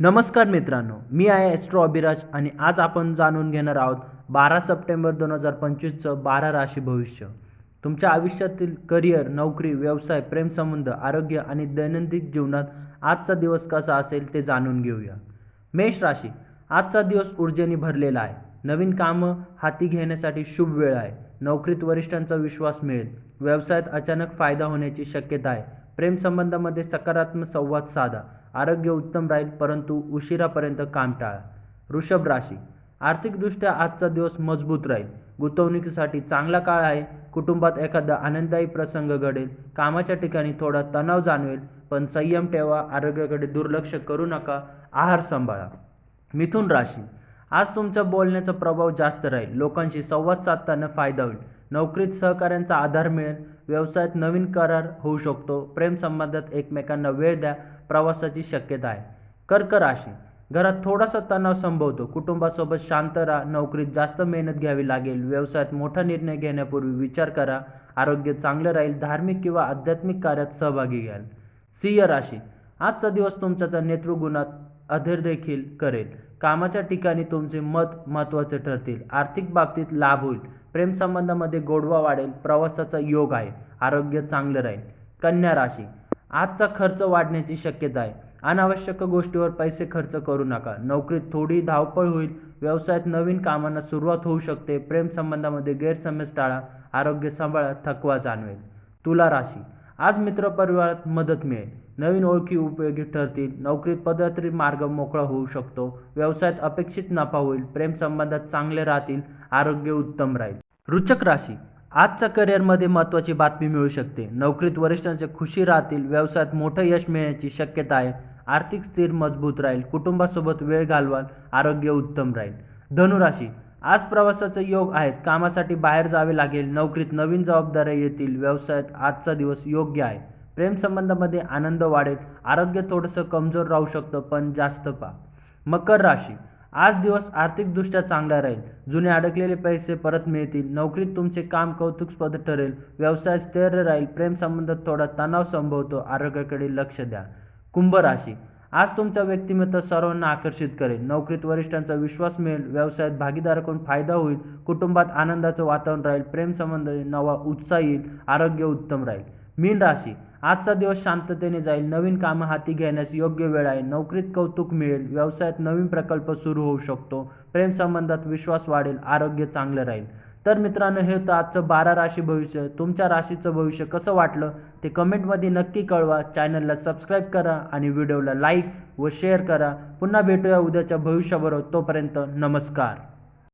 नमस्कार मित्रांनो मी आहे एस्ट्रो अभिराज आणि आज आपण जाणून घेणार आहोत बारा सप्टेंबर दोन हजार पंचवीसचं बारा राशी भविष्य. तुमच्या आयुष्यातील करिअर नोकरी व्यवसाय प्रेमसंबंध आरोग्य आणि दैनंदिन जीवनात आजचा दिवस कसा असेल ते जाणून घेऊया. मेष राशी आजचा दिवस ऊर्जेने भरलेला आहे. नवीन कामं हाती घेण्यासाठी शुभ वेळ आहे. नोकरीत वरिष्ठांचा विश्वास मिळेल. व्यवसायात अचानक फायदा होण्याची शक्यता आहे. प्रेमसंबंधामध्ये सकारात्मक संवाद साधा. आरोग्य उत्तम राहील परंतु उशिरापर्यंत काम टाळा. वृषभ राशी. आर्थिकदृष्ट्या आजचा दिवस मजबूत राहील. गुंतवणुकीसाठी चांगला काळ आहे. कुटुंबात एखादा आनंददायी प्रसंग घडेल. कामाच्या ठिकाणी थोडा तणाव जाणवेल पण संयम ठेवा. आरोग्याकडे दुर्लक्ष करू नका. आहार सांभाळा. मिथुन राशी. आज तुमच्या बोलण्याचा प्रभाव जास्त राहील. लोकांशी संवाद साधताना फायदा होईल. नोकरीत सहकाऱ्यांचा आधार मिळेल. व्यवसायात नवीन करार होऊ शकतो. प्रेमसंबंधात एकमेकांना वेळ द्या. प्रवासाची शक्यता आहे. कर्क राशी. घरात थोडासा तणाव संभवतो. कुटुंबासोबत शांत राहा. नोकरीत जास्त मेहनत घ्यावी लागेल. व्यवसायात मोठा निर्णय घेण्यापूर्वी विचार करा. आरोग्य चांगलं राहील. धार्मिक किंवा आध्यात्मिक कार्यात सहभागी घ्याल सिंह राशी. आजचा दिवस तुमच्या नेतृगुणात अधीर देखील करेल. कामाच्या ठिकाणी तुमचे मत महत्त्वाचे ठरतील. आर्थिक बाबतीत लाभ होईल. प्रेमसंबंधामध्ये गोडवा वाढेल. प्रवासाचा योग आहे. आरोग्य चांगलं राहील. कन्या राशी. आजचा खर्च वाढण्याची शक्यता आहे. अनावश्यक गोष्टीवर पैसे खर्च करू नका. नोकरीत थोडी धावपळ होईल. व्यवसायात नवीन कामांना सुरुवात होऊ शकते. प्रेमसंबंधामध्ये गैरसमज टाळा. आरोग्य सांभाळा. थकवा जाणवेल. तुला राशी. आज मित्रपरिवारात मदत मिळेल. नवीन ओळखी उपयोगी ठरतील. नोकरीत पदयात्री मार्ग मोकळा होऊ शकतो. व्यवसायात अपेक्षित नफा होईल. प्रेमसंबंधात चांगले राहतील. आरोग्य उत्तम राहील. रुचक राशी. आजच्या करिअरमध्ये महत्त्वाची बातमी मिळू शकते. नोकरीत वरिष्ठांचे खुशी राहतील. व्यवसायात मोठं यश मिळण्याची शक्यता आहे. आर्थिक स्थिर मजबूत राहील. कुटुंबासोबत वेळ घालवाल. आरोग्य उत्तम राहील. धनुराशी आज प्रवासाचे योग आहेत. कामासाठी बाहेर जावे लागेल. नोकरीत नवीन जबाबदाऱ्या येतील. व्यवसायात आजचा दिवस योग्य आहे. प्रेमसंबंधामध्ये आनंद वाढेल. आरोग्य थोडंसं कमजोर राहू शकतं पण जास्त पा मकर राशी. आज दिवस आर्थिकदृष्ट्या चांगला राहील. जुने अडकलेले पैसे परत मिळतील. नोकरीत तुमचे काम कौतुकस्पद ठरेल. व्यवसाय स्थिर राहील. प्रेमसंबंधात थोडा तणाव संभवतो. आरोग्याकडे लक्ष द्या. कुंभ राशी. आज तुमचा व्यक्तिमत्व सर्वांना आकर्षित करेल. नोकरीत वरिष्ठांचा विश्वास मिळेल व्यवसायात भागीदाराकडून फायदा होईल कुटुंबात आनंदाचं वातावरण राहील प्रेमसंबंध नवा उत्साह येईल आरोग्य उत्तम राहील. मीन राशी आजचा दिवस शांततेने जाईल नवीन कामं हाती घेण्यास योग्य वेळ आहे नोकरीत कौतुक मिळेल व्यवसायात नवीन प्रकल्प सुरू होऊ शकतो प्रेमसंबंधात विश्वास वाढेल आरोग्य चांगलं राहील. तर मित्रांनो हे होतं आजचं बारा राशी भविष्य. तुमच्या राशीचं भविष्य कसं वाटलं ते कमेंटमध्ये नक्की कळवा. चॅनलला सबस्क्राईब करा आणि व्हिडिओला लाईक व शेअर करा. पुन्हा भेटूया उद्याच्या भविष्याबरोबर तोपर्यंत नमस्कार.